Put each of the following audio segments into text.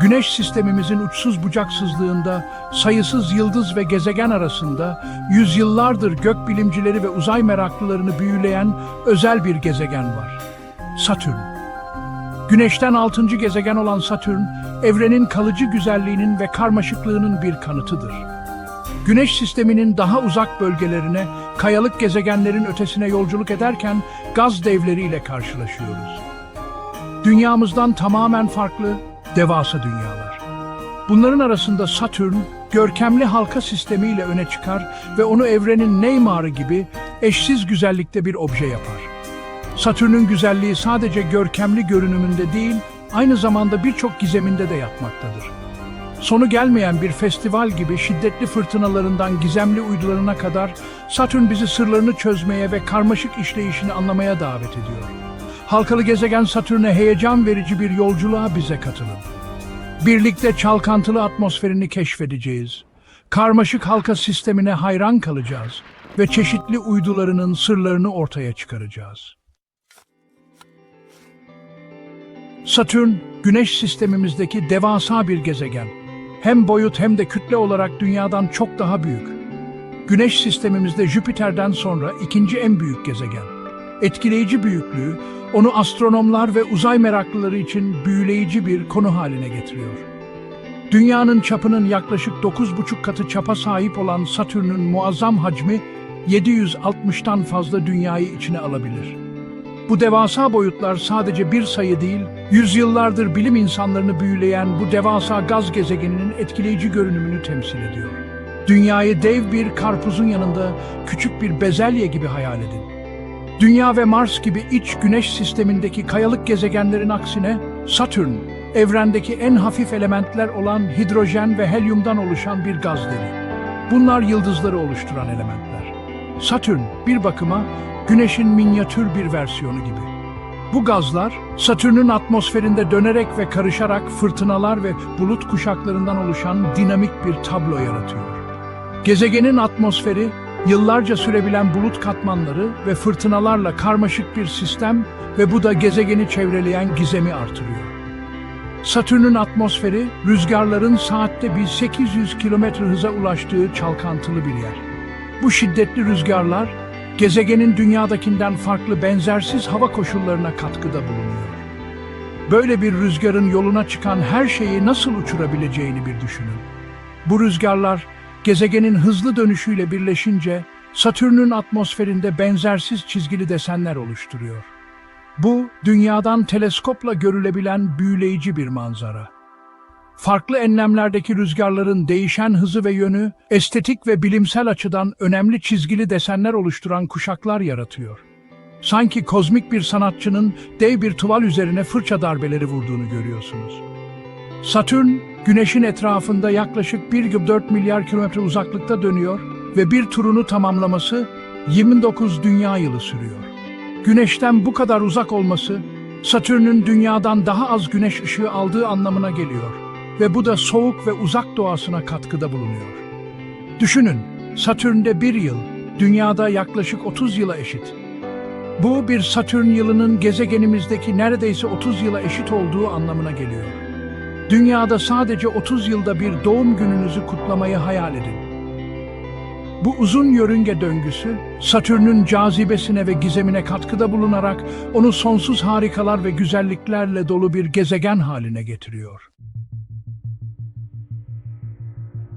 Güneş sistemimizin uçsuz bucaksızlığında sayısız yıldız ve gezegen arasında yüzyıllardır gökbilimcileri ve uzay meraklılarını büyüleyen özel bir gezegen var. Satürn. Güneşten altıncı gezegen olan Satürn, evrenin kalıcı güzelliğinin ve karmaşıklığının bir kanıtıdır. Güneş sisteminin daha uzak bölgelerine, kayalık gezegenlerin ötesine yolculuk ederken gaz devleriyle karşılaşıyoruz. Dünyamızdan tamamen farklı, devasa dünyalar. Bunların arasında Satürn, görkemli halka sistemiyle öne çıkar ve onu evrenin Neymar'ı gibi eşsiz güzellikte bir obje yapar. Satürn'ün güzelliği sadece görkemli görünümünde değil, aynı zamanda birçok gizeminde de yatmaktadır. Sonu gelmeyen bir festival gibi şiddetli fırtınalarından gizemli uydularına kadar Satürn bizi sırlarını çözmeye ve karmaşık işleyişini anlamaya davet ediyor. Halkalı gezegen Satürn'e heyecan verici bir yolculuğa bize katılın. Birlikte çalkantılı atmosferini keşfedeceğiz. Karmaşık halka sistemine hayran kalacağız ve çeşitli uydularının sırlarını ortaya çıkaracağız. Satürn, Güneş sistemimizdeki devasa bir gezegen. Hem boyut hem de kütle olarak Dünya'dan çok daha büyük. Güneş sistemimizde Jüpiter'den sonra ikinci en büyük gezegen. Etkileyici büyüklüğü, onu astronomlar ve uzay meraklıları için büyüleyici bir konu haline getiriyor. Dünyanın çapının yaklaşık 9,5 katı çapa sahip olan Satürn'ün muazzam hacmi 760'tan fazla dünyayı içine alabilir. Bu devasa boyutlar sadece bir sayı değil, yüzyıllardır bilim insanlarını büyüleyen bu devasa gaz gezegeninin etkileyici görünümünü temsil ediyor. Dünyayı dev bir karpuzun yanında küçük bir bezelye gibi hayal edin. Dünya ve Mars gibi iç güneş sistemindeki kayalık gezegenlerin aksine Satürn, evrendeki en hafif elementler olan hidrojen ve helyumdan oluşan bir gaz devi. Bunlar yıldızları oluşturan elementler. Satürn bir bakıma Güneş'in minyatür bir versiyonu gibi. Bu gazlar Satürn'ün atmosferinde dönerek ve karışarak fırtınalar ve bulut kuşaklarından oluşan dinamik bir tablo yaratıyor. Gezegenin atmosferi yıllarca sürebilen bulut katmanları ve fırtınalarla karmaşık bir sistem ve bu da gezegeni çevreleyen gizemi artırıyor. Satürn'ün atmosferi rüzgarların saatte 1800 kilometre hıza ulaştığı çalkantılı bir yer. Bu şiddetli rüzgarlar gezegenin dünyadakinden farklı benzersiz hava koşullarına katkıda bulunuyor. Böyle bir rüzgarın yoluna çıkan her şeyi nasıl uçurabileceğini bir düşünün. Bu rüzgarlar gezegenin hızlı dönüşüyle birleşince Satürn'ün atmosferinde benzersiz çizgili desenler oluşturuyor. Bu dünyadan teleskopla görülebilen büyüleyici bir manzara. Farklı enlemlerdeki rüzgarların değişen hızı ve yönü, estetik ve bilimsel açıdan önemli çizgili desenler oluşturan kuşaklar yaratıyor. Sanki kozmik bir sanatçının dev bir tuval üzerine fırça darbeleri vurduğunu görüyorsunuz. Satürn, Güneş'in etrafında yaklaşık 1,4 milyar kilometre uzaklıkta dönüyor ve bir turunu tamamlaması 29 dünya yılı sürüyor. Güneş'ten bu kadar uzak olması, Satürn'ün Dünya'dan daha az güneş ışığı aldığı anlamına geliyor ve bu da soğuk ve uzak doğasına katkıda bulunuyor. Düşünün, Satürn'de bir yıl, Dünya'da yaklaşık 30 yıla eşit. Bu bir Satürn yılının gezegenimizdeki neredeyse 30 yıla eşit olduğu anlamına geliyor. Dünyada sadece 30 yılda bir doğum gününüzü kutlamayı hayal edin. Bu uzun yörünge döngüsü, Satürn'ün cazibesine ve gizemine katkıda bulunarak onu sonsuz harikalar ve güzelliklerle dolu bir gezegen haline getiriyor.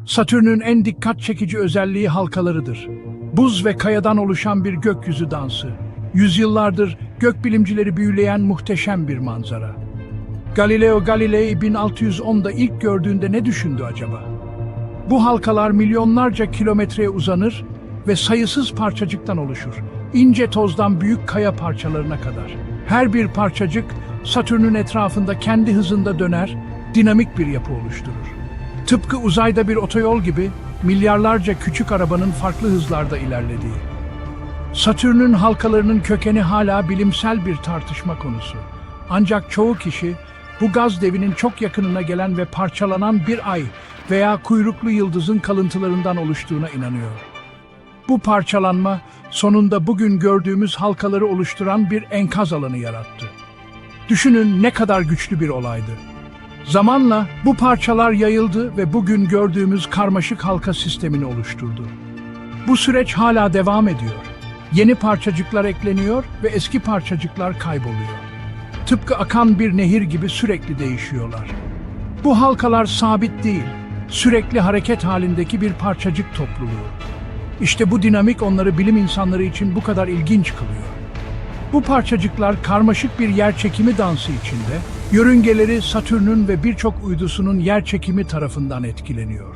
Satürn'ün en dikkat çekici özelliği halkalarıdır. Buz ve kayadan oluşan bir gökyüzü dansı. Yüzyıllardır gökbilimcileri büyüleyen muhteşem bir manzara. Galileo Galilei 1610'da ilk gördüğünde ne düşündü acaba? Bu halkalar milyonlarca kilometreye uzanır ve sayısız parçacıktan oluşur. İnce tozdan büyük kaya parçalarına kadar. Her bir parçacık Satürn'ün etrafında kendi hızında döner, dinamik bir yapı oluşturur. Tıpkı uzayda bir otoyol gibi milyarlarca küçük arabanın farklı hızlarda ilerlediği. Satürn'ün halkalarının kökeni hala bilimsel bir tartışma konusu. Ancak çoğu kişi bu gaz devinin çok yakınına gelen ve parçalanan bir ay veya kuyruklu yıldızın kalıntılarından oluştuğuna inanıyor. Bu parçalanma sonunda bugün gördüğümüz halkaları oluşturan bir enkaz alanı yarattı. Düşünün ne kadar güçlü bir olaydı. Zamanla bu parçalar yayıldı ve bugün gördüğümüz karmaşık halka sistemini oluşturdu. Bu süreç hala devam ediyor. Yeni parçacıklar ekleniyor ve eski parçacıklar kayboluyor. Tıpkı akan bir nehir gibi sürekli değişiyorlar. Bu halkalar sabit değil, sürekli hareket halindeki bir parçacık topluluğu. İşte bu dinamik onları bilim insanları için bu kadar ilginç kılıyor. Bu parçacıklar karmaşık bir yerçekimi dansı içinde, yörüngeleri Satürn'ün ve birçok uydusunun yerçekimi tarafından etkileniyor.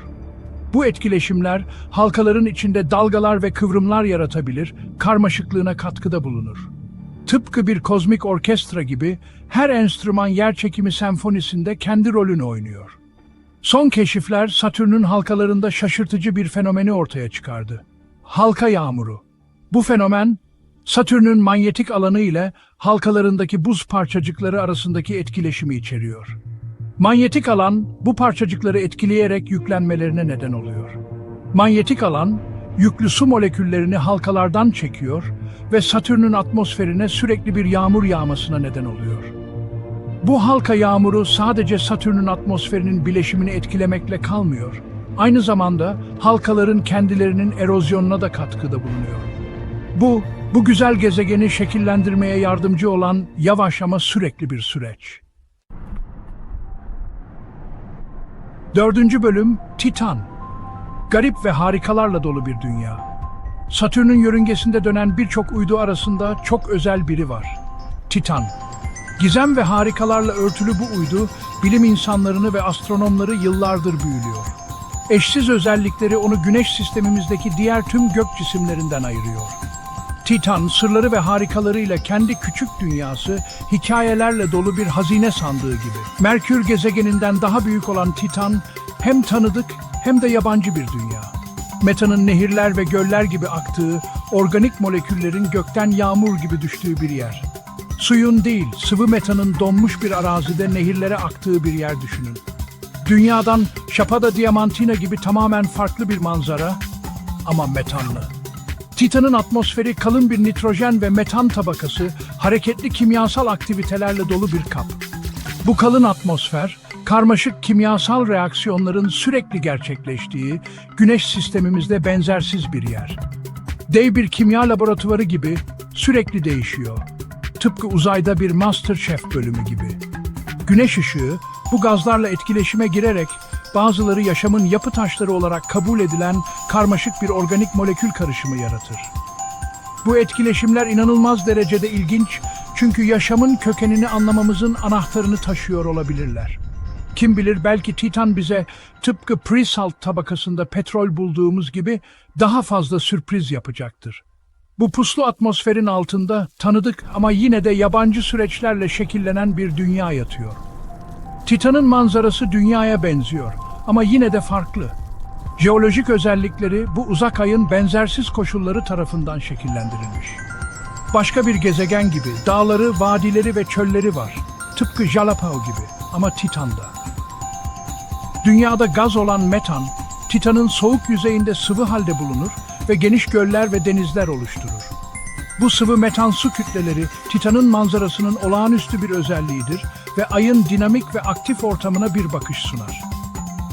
Bu etkileşimler halkaların içinde dalgalar ve kıvrımlar yaratabilir, karmaşıklığına katkıda bulunur. Tıpkı bir kozmik orkestra gibi her enstrüman yerçekimi senfonisinde kendi rolünü oynuyor. Son keşifler Satürn'ün halkalarında şaşırtıcı bir fenomeni ortaya çıkardı. Halka yağmuru. Bu fenomen Satürn'ün manyetik alanı ile halkalarındaki buz parçacıkları arasındaki etkileşimi içeriyor. Manyetik alan bu parçacıkları etkileyerek yüklenmelerine neden oluyor. Manyetik alan yüklü su moleküllerini halkalardan çekiyor ve Satürn'ün atmosferine sürekli bir yağmur yağmasına neden oluyor. Bu halka yağmuru sadece Satürn'ün atmosferinin bileşimini etkilemekle kalmıyor. Aynı zamanda halkaların kendilerinin erozyonuna da katkıda bulunuyor. Bu, bu güzel gezegeni şekillendirmeye yardımcı olan yavaş ama sürekli bir süreç. Dördüncü bölüm Titan. Garip ve harikalarla dolu bir dünya. Satürn'ün yörüngesinde dönen birçok uydu arasında çok özel biri var. Titan. Gizem ve harikalarla örtülü bu uydu, bilim insanlarını ve astronomları yıllardır büyülüyor. Eşsiz özellikleri onu güneş sistemimizdeki diğer tüm gök cisimlerinden ayırıyor. Titan, sırları ve harikalarıyla kendi küçük dünyası, hikayelerle dolu bir hazine sandığı gibi. Merkür gezegeninden daha büyük olan Titan, hem tanıdık hem de yabancı bir dünya. Metanın nehirler ve göller gibi aktığı, organik moleküllerin gökten yağmur gibi düştüğü bir yer. Suyun değil, sıvı metanın donmuş bir arazide nehirlere aktığı bir yer düşünün. Dünyadan Chapada Diamantina gibi tamamen farklı bir manzara ama metanlı. Titan'ın atmosferi kalın bir nitrojen ve metan tabakası, hareketli kimyasal aktivitelerle dolu bir kap. Bu kalın atmosfer, karmaşık kimyasal reaksiyonların sürekli gerçekleştiği, güneş sistemimizde benzersiz bir yer. Dev bir kimya laboratuvarı gibi sürekli değişiyor. Tıpkı uzayda bir Masterchef bölümü gibi. Güneş ışığı bu gazlarla etkileşime girerek bazıları yaşamın yapı taşları olarak kabul edilen karmaşık bir organik molekül karışımı yaratır. Bu etkileşimler inanılmaz derecede ilginç çünkü yaşamın kökenini anlamamızın anahtarını taşıyor olabilirler. Kim bilir belki Titan bize tıpkı pre-salt tabakasında petrol bulduğumuz gibi daha fazla sürpriz yapacaktır. Bu puslu atmosferin altında tanıdık ama yine de yabancı süreçlerle şekillenen bir dünya yatıyor. Titan'ın manzarası dünyaya benziyor ama yine de farklı. Jeolojik özellikleri bu uzak ayın benzersiz koşulları tarafından şekillendirilmiş. Başka bir gezegen gibi dağları, vadileri ve çölleri var. Tıpkı Jalapao gibi ama Titan'da. Dünyada gaz olan metan, Titan'ın soğuk yüzeyinde sıvı halde bulunur ve geniş göller ve denizler oluşturur. Bu sıvı metan su kütleleri Titan'ın manzarasının olağanüstü bir özelliğidir ve ayın dinamik ve aktif ortamına bir bakış sunar.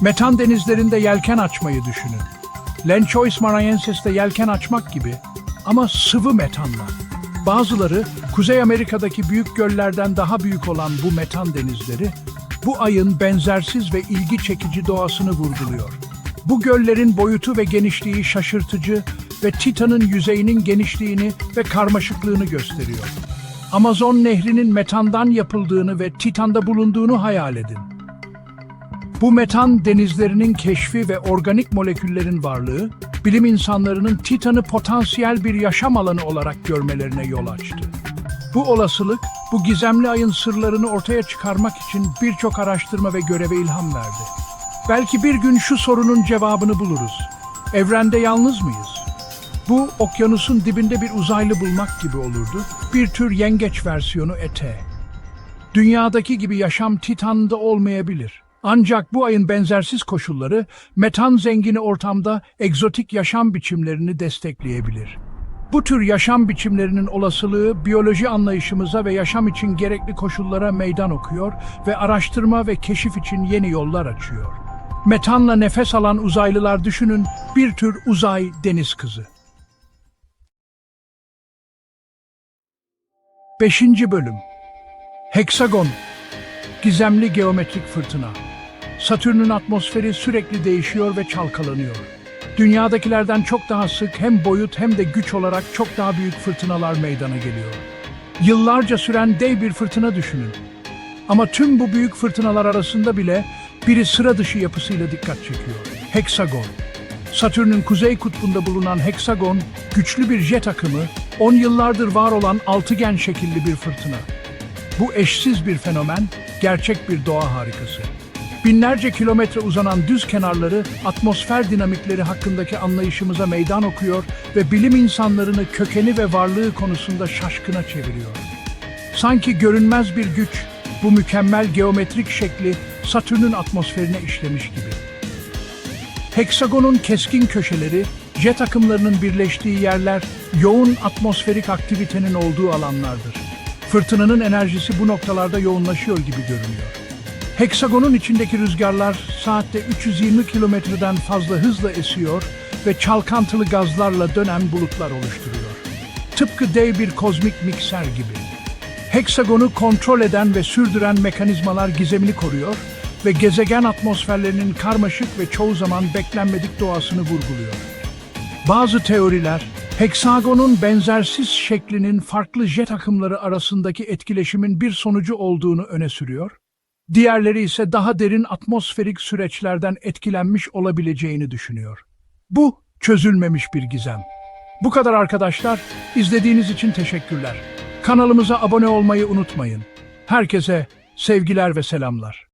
Metan denizlerinde yelken açmayı düşünün. Lenchois mariensis'te yelken açmak gibi ama sıvı metanla. Bazıları Kuzey Amerika'daki büyük göllerden daha büyük olan bu metan denizleri, bu ayın benzersiz ve ilgi çekici doğasını vurguluyor. Bu göllerin boyutu ve genişliği şaşırtıcı ve Titan'ın yüzeyinin genişliğini ve karmaşıklığını gösteriyor. Amazon nehrinin metandan yapıldığını ve Titan'da bulunduğunu hayal edin. Bu metan denizlerinin keşfi ve organik moleküllerin varlığı, bilim insanlarının Titan'ı potansiyel bir yaşam alanı olarak görmelerine yol açtı. Bu olasılık, bu gizemli ayın sırlarını ortaya çıkarmak için birçok araştırma ve göreve ilham verdi. Belki bir gün şu sorunun cevabını buluruz. Evrende yalnız mıyız? Bu, okyanusun dibinde bir uzaylı bulmak gibi olurdu. Bir tür yengeç versiyonu ET. Dünyadaki gibi yaşam Titan'da olmayabilir. Ancak bu ayın benzersiz koşulları metan zengini ortamda egzotik yaşam biçimlerini destekleyebilir. Bu tür yaşam biçimlerinin olasılığı biyoloji anlayışımıza ve yaşam için gerekli koşullara meydan okuyor ve araştırma ve keşif için yeni yollar açıyor. Metanla nefes alan uzaylılar düşünün bir tür uzay deniz kızı. 5. Bölüm Heksagon Gizemli geometrik fırtına Satürn'ün atmosferi sürekli değişiyor ve çalkalanıyor. Dünyadakilerden çok daha sık hem boyut hem de güç olarak çok daha büyük fırtınalar meydana geliyor. Yıllarca süren dev bir fırtına düşünün. Ama tüm bu büyük fırtınalar arasında bile biri sıra dışı yapısıyla dikkat çekiyor. Heksagon. Satürn'ün kuzey kutbunda bulunan heksagon, güçlü bir jet akımı, 10 yıllardır var olan altıgen şekilli bir fırtına. Bu eşsiz bir fenomen, gerçek bir doğa harikası. Binlerce kilometre uzanan düz kenarları atmosfer dinamikleri hakkındaki anlayışımıza meydan okuyor ve bilim insanlarını kökeni ve varlığı konusunda şaşkına çeviriyor. Sanki görünmez bir güç bu mükemmel geometrik şekli Satürn'ün atmosferine işlemiş gibi. Heksagonun keskin köşeleri, jet akımlarının birleştiği yerler, yoğun atmosferik aktivitenin olduğu alanlardır. Fırtınanın enerjisi bu noktalarda yoğunlaşıyor gibi görünüyor. Heksagonun içindeki rüzgarlar saatte 320 kilometreden fazla hızla esiyor ve çalkantılı gazlarla dönen bulutlar oluşturuyor. Tıpkı dev bir kozmik mikser gibi. Heksagonu kontrol eden ve sürdüren mekanizmalar gizemini koruyor ve gezegen atmosferlerinin karmaşık ve çoğu zaman beklenmedik doğasını vurguluyor. Bazı teoriler, heksagonun benzersiz şeklinin farklı jet akımları arasındaki etkileşimin bir sonucu olduğunu öne sürüyor. Diğerleri ise daha derin atmosferik süreçlerden etkilenmiş olabileceğini düşünüyor. Bu çözülmemiş bir gizem. Bu kadar arkadaşlar. İzlediğiniz için teşekkürler. Kanalımıza abone olmayı unutmayın. Herkese sevgiler ve selamlar.